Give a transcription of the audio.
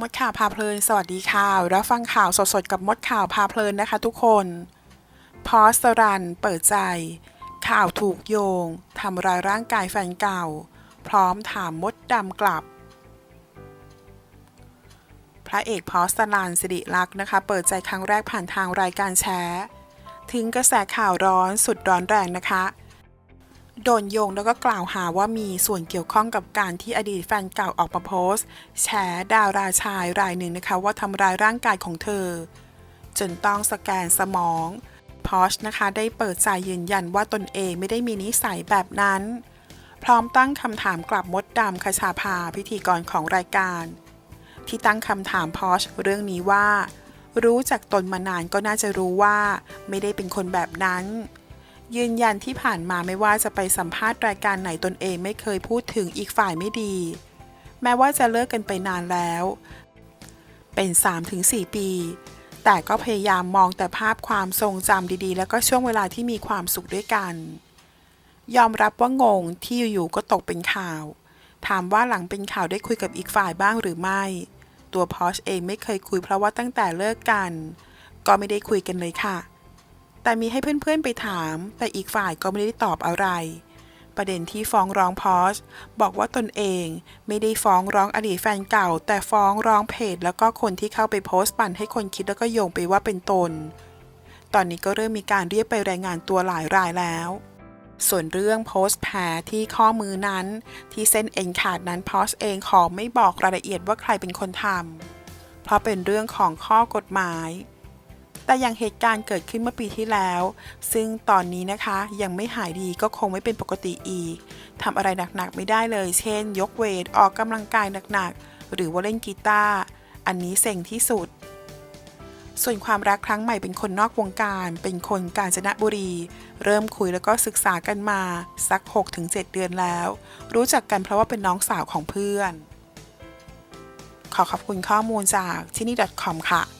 มดข่าวพาเพลิน สวัสดีค่ะ รับฟังข่าวสดๆ กับมดข่าวพาเพลินนะคะทุกคน พอสรันเปิดใจ ข่าวถูกโยงทำร้ายร่างกายแฟนเก่า พร้อมถามมดดำกลับ พระเอกพอสรันสิริลักษ์นะคะ เปิดใจครั้งแรกผ่านทางรายการแชร์ ถึงกระแสข่าวร้อนสุดร้อนแรงนะคะ โดนโยงแล้วก็กล่าวหาว่ามีส่วนเกี่ยวข้องกับการที่อดีตแฟนเก่าออกมาโพสต์ แฉดาราชายรายหนึ่งนะคะว่าทำร้ายร่างกายของเธอ จนต้องสแกนสมองพอชนะคะได้เปิดใจยืนยันว่าตนเองไม่ได้มีนิสัยแบบนั้น พร้อมตั้งคำถามกลับมดดำคชาภาพิธีกรของรายการ ที่ตั้งคำถามพอชเรื่องนี้ว่า รู้จักตนมานานก็น่าจะรู้ว่า ไม่ได้เป็นคนแบบนั้น ยืนยันที่ผ่านมาไม่ว่าจะไปสัมภาษณ์รายการไหนตนเองไม่เคยพูดถึงอีกฝ่ายไม่ดี แม้ว่าจะเลิกกันไปนานแล้ว เป็น 3-4 ปี แต่ก็พยายามมองแต่ภาพความทรงจำดีๆ แล้วก็ช่วงเวลาที่มีความสุขด้วยกัน ยอมรับว่างงที่อยู่ๆก็ตกเป็นข่าว ถามว่าหลังเป็นข่าวได้คุยกับอีกฝ่ายบ้างหรือไม่ ตัวพอชเองไม่เคยคุยเพราะว่าตั้งแต่เลิกกัน ก็ไม่ได้คุยกันเลยค่ะ แต่มีให้เพื่อนๆไปถาม แต่อีกฝ่ายก็ไม่ได้ตอบอะไร ประเด็นที่ฟ้องร้องพอชบอกว่าตนเองไม่ได้ฟ้องร้องอดีตแฟนเก่า แต่ฟ้องร้องเพจแล้วก็คนที่เข้าไปโพสต์ปั่นให้คนคิดแล้วก็โยงไปว่าเป็นตน ตอนนี้ก็เริ่มมีการเรียกไปรายงานตัวหลายรายแล้วส่วนเรื่องโพสต์แผลที่ข้อมือนั้น ที่เส้นเอ็นขาดนั้นพอชเองขอไม่บอกรายละเอียดว่าใครเป็นคนทำเพราะเป็นเรื่องของข้อกฎหมาย แต่อย่างเหตุการณ์เกิดขึ้นเมื่อปีที่แล้ว ซึ่งตอนนี้นะคะยังไม่หายดีก็คงไม่เป็นปกติอีกทำอะไรหนักๆไม่ได้เลย เช่น ยกเวทออกกำลังกายหนักๆ หรือว่าเล่นกีตาร์อันนี้เซ็งที่สุด ส่วนความรักครั้งใหม่เป็นคนนอกวงการ เป็นคนกาญจนบุรี เริ่มคุยแล้วก็ศึกษากันมา สัก 6-7 เดือนแล้ว รู้จักกันเพราะว่าเป็นน้องสาวของเพื่อน ขอขอบคุณข้อมูลจากที่นี่ .com ค่ะ